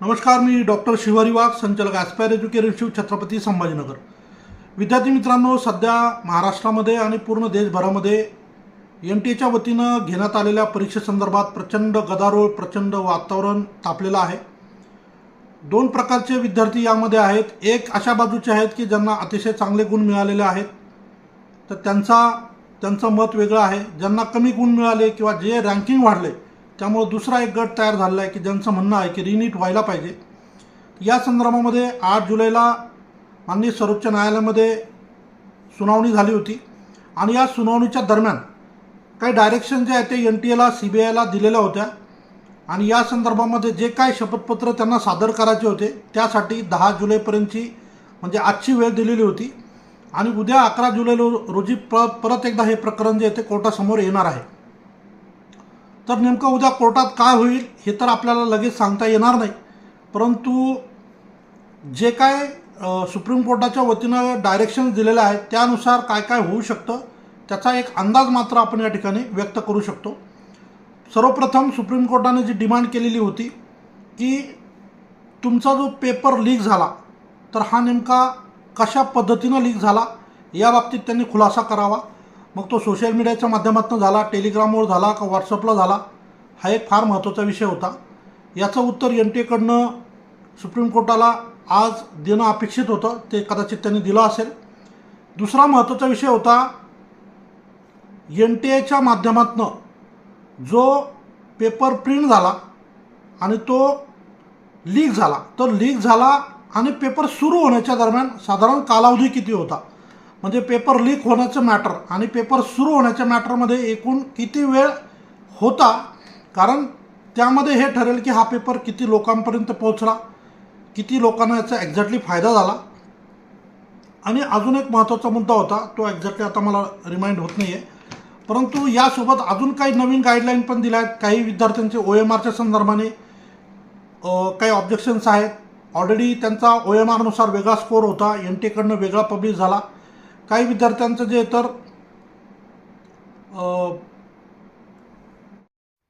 नमस्कार मी डॉक्टर शिवारी वाघ संचालक aspire education Shiv Chhatrapati Sambhajinagar. विद्यार्थी मित्रांनो सध्या महाराष्ट्रामध्ये आणि पूर्ण देशभरामध्ये एन टी एच्या वतीनं घेण्यात आलेल्या परीक्षेसंदर्भात प्रचंड गदारोळ प्रचंड वातावरण तापलेलं आहे. दोन प्रकारचे विद्यार्थी यामध्ये आहेत. एक अशा बाजूचे आहेत की ज्यांना अतिशय चांगले गुण मिळालेले आहेत. तर त्यांचा त्यांचं मत वेगळं आहे. ज्यांना कमी गुण मिळाले किंवा जे रँकिंग वाढले त्यामुळं दुसरा एक गट तयार झालेला आहे की ज्यांचं म्हणणं आहे की रिनीट व्हायला पाहिजे. या संदर्भामध्ये आठ जुलैला माननीय सर्वोच्च न्यायालयामध्ये सुनावणी झाली होती. आणि या सुनावणीच्या दरम्यान काही डायरेक्शन जे आहे ते एन टी एला सी बी आयला दिलेल्या होत्या. आणि या संदर्भामध्ये जे काय शपथपत्र त्यांना सादर करायचे होते त्यासाठी दहा जुलैपर्यंतची म्हणजे आजची वेळ दिलेली होती. आणि उद्या अकरा जुलै रोजी प परत एकदा हे प्रकरण जे आहे ते कोर्टासमोर येणार आहे. तर नेमकं उद्या कोर्टात काय होईल हे तर आपल्याला लगेच सांगता येणार नाही. परंतु जे काय सुप्रीम कोर्टाच्या वतीनं डायरेक्शन दिलेलं आहे त्यानुसार काय काय होऊ शकतं त्याचा एक अंदाज मात्र आपण या ठिकाणी व्यक्त करू शकतो. सर्वप्रथम सुप्रीम कोर्टाने जी डिमांड केलेली होती की तुमचा जो पेपर लीक झाला तर हा नेमका कशा पद्धतीनं लीक झाला याबाबतीत त्यांनी खुलासा करावा. मग तो सोशल मीडियाच्या माध्यमातून झाला टेलिग्रामवर झाला का व्हॉट्सअपला झाला हा एक फार महत्त्वाचा विषय होता. याचं उत्तर एन टी एकडनं सुप्रीम कोर्टाला आज देणं अपेक्षित होतं ते कदाचित त्यांनी दिलं असेल. दुसरा महत्त्वाचा विषय होता एन टी एच्या माध्यमातनं जो पेपर प्रिंट झाला आणि तो लीक झाला. तर लीक झाला आणि पेपर सुरू होण्याच्या दरम्यान साधारण कालावधी किती होता? म्हणजे पेपर लीक होण्याचं मॅटर आणि पेपर सुरू होण्याच्या मॅटरमध्ये एकूण किती वेळ होता? कारण त्यामध्ये हे ठरेल की हा पेपर किती लोकांपर्यंत पोहोचला किती लोकांना याचा एक्झॅक्टली फायदा झाला. आणि अजून एक महत्त्वाचा मुद्दा होता तो एक्झॅक्टली आता मला रिमाइंड होत नाही आहे परंतु यासोबत अजून काही नवीन गाईडलाईन पण दिल्या आहेत. काही विद्यार्थ्यांचे ओ एम आरच्या संदर्भाने काही ऑब्जेक्शन्स आहेत. ऑलरेडी त्यांचा ओ एम आरनुसार वेगळा स्कोर होता. एन टीकडनं वेगळा पब्लिश झाला. काही विद्यार्थ्यांचं जे तर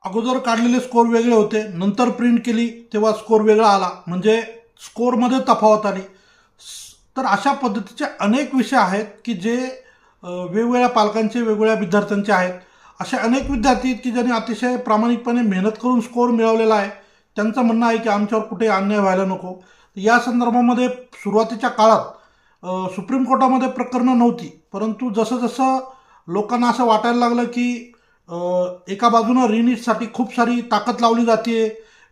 अगोदर काढलेले स्कोर वेगळे होते नंतर प्रिंट केली तेव्हा स्कोर वेगळा आला. म्हणजे स्कोरमध्ये तफावत आली. तर अशा पद्धतीचे अनेक विषय आहेत की जे वेगवेगळ्या पालकांचे वेगवेगळ्या विद्यार्थ्यांचे आहेत. असे अनेक विद्यार्थी आहेत की ज्यांनी अतिशय प्रामाणिकपणे मेहनत करून स्कोर मिळवलेला आहे. त्यांचं म्हणणं आहे की आमच्यावर कुठे अन्याय व्हायला नको. या संदर्भामध्ये सुरुवातीच्या काळात सुप्रीम कोर्टामध्ये प्रकरणं नव्हती. परंतु जसं जसं लोकांना असं वाटायला लागलं की एका बाजूनं रिनीटसाठी खूप सारी ताकद लावली जाते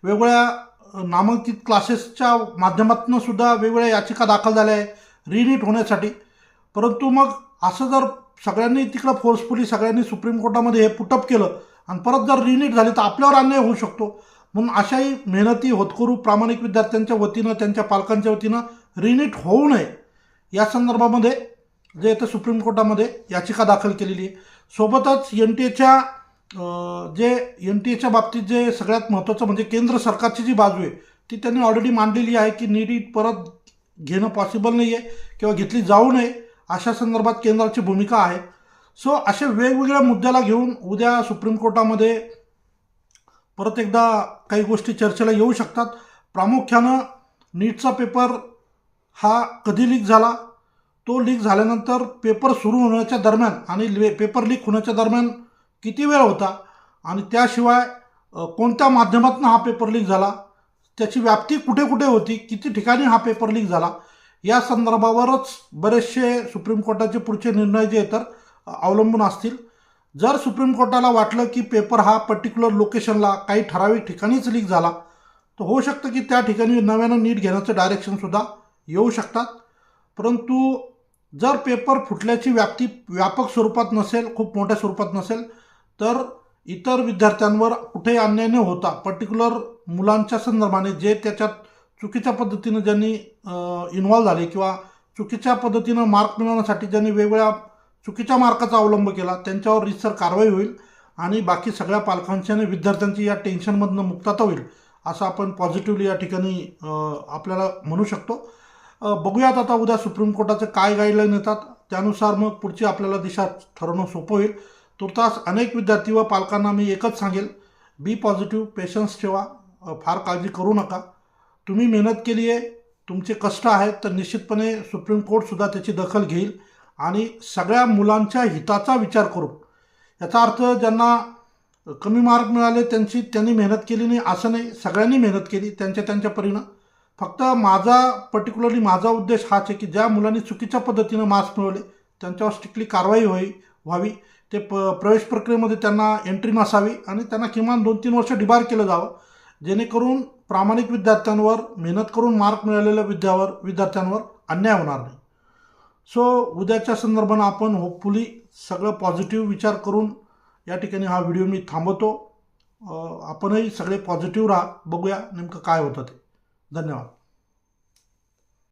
वेगवेगळ्या नामांकित क्लासेसच्या माध्यमातून सुद्धा वेगवेगळ्या याचिका दाखल झाल्या आहे रिनीट होण्यासाठी. परंतु मग असं जर सगळ्यांनी तिकडं फोर्सफुली सगळ्यांनी सुप्रीम कोर्टामध्ये हे पुटअप केलं आणि परत जर रिनीट झाली तर आपल्यावर अन्याय होऊ शकतो. म्हणून अशाही मेहनती होतकरू प्रामाणिक विद्यार्थ्यांच्या वतीनं त्यांच्या पालकांच्या वतीनं रिनीट होऊ नये. या संदर्भामध्ये जे येतं सुप्रीम कोर्टामध्ये याचिका दाखल केलेली आहे. सोबतच एन टी एच्या जे एन टी एच्या बाबतीत जे सगळ्यात महत्त्वाचं म्हणजे केंद्र सरकारची जी बाजू आहे ती त्यांनी ऑलरेडी मांडलेली आहे की नीट परत घेणं पॉसिबल नाही आहे किंवा घेतली जाऊ नये अशा संदर्भात केंद्राची भूमिका आहे. सो अशा वेगवेगळ्या मुद्द्याला घेऊन उद्या सुप्रीम कोर्टामध्ये परत एकदा काही गोष्टी चर्चेला येऊ शकतात. प्रामुख्यानं नीटचा पेपर हा कधी लीक झाला? तो लीक झाल्यानंतर पेपर सुरू होण्याच्या दरम्यान आणि ले पेपर लीक होण्याच्या दरम्यान किती वेळ होता? आणि त्याशिवाय कोणत्या माध्यमातून हा पेपर लीक झाला? त्याची व्याप्ती कुठे कुठे होती? किती ठिकाणी हा पेपर लीक झाला? या संदर्भावरच बरेचसे सुप्रीम कोर्टाचे पुढचे निर्णय जे तर अवलंबून असतील. जर सुप्रीम कोर्टाला वाटलं की पेपर हा पर्टिक्युलर लोकेशनला काही ठराविक ठिकाणीच लीक झाला तर होऊ शकतं की त्या ठिकाणी नव्यानं नीट घेण्याचं डायरेक्शनसुद्धा येऊ शकतात. परंतु जर पेपर फुटल्याची व्याप्ती व्यापक स्वरूपात नसेल खूप मोठ्या स्वरूपात नसेल तर इतर विद्यार्थ्यांवर कुठेही अन्याय न होता पर्टिक्युलर मुलांच्या संदर्भाने जे त्याच्यात चुकीच्या पद्धतीनं ज्यांनी इन्व्हॉल्व झाले किंवा चुकीच्या पद्धतीनं मार्क मिळवण्यासाठी ज्यांनी वेगवेगळ्या चुकीच्या मार्काचा अवलंब केला त्यांच्यावर रितसर कारवाई होईल आणि बाकी सगळ्या पालकांची आणि विद्यार्थ्यांची या टेन्शनमधनं मुक्तता होईल असं आपण पॉझिटिव्हली या ठिकाणी आपल्याला म्हणू शकतो. बघूयात आता उद्या सुप्रीम कोर्टाचं काय गाईडलाईन येतात. त्यानुसार मग पुढची आपल्याला दिशा ठरवणं सोपं होईल. तुर्तास अनेक विद्यार्थी व पालकांना मी एकच सांगेल. बी पॉझिटिव्ह पेशन्स ठेवा. फार काळजी करू नका. तुम्ही मेहनत केली आहे तुमचे कष्ट आहेत तर निश्चितपणे सुप्रीम कोर्टसुद्धा त्याची दखल घेईल. आणि सगळ्या मुलांच्या हिताचा विचार करू. याचा अर्थ ज्यांना कमी मार्क मिळाले त्यांची त्यांनी मेहनत केली नाही असं नाही. सगळ्यांनी मेहनत केली त्यांच्या त्यांच्या परीनं. फक्त माझा पर्टिक्युलरली माझा उद्देश हाच आहे की ज्या मुलांनी चुकीच्या पद्धतीनं मार्क्स मिळवले त्यांच्यावर स्ट्रिक्टली कारवाई होई व्हावी. ते प प्रवेश प्रक्रियेमध्ये त्यांना एंट्री नसावी आणि त्यांना किमान दोन तीन वर्ष डिबार केलं जावं. जेणेकरून प्रामाणिक विद्यार्थ्यांवर मेहनत करून मार्क मिळालेल्या विद्यावर विद्यार्थ्यांवर अन्याय होणार नाही. सो उद्याच्या संदर्भानं आपण होपफुली सगळं पॉझिटिव्ह विचार करून या ठिकाणी हा व्हिडिओ मी थांबवतो. आपणही सगळे पॉझिटिव्ह राहा. बघूया नेमकं काय होतं ते. धन्यवाद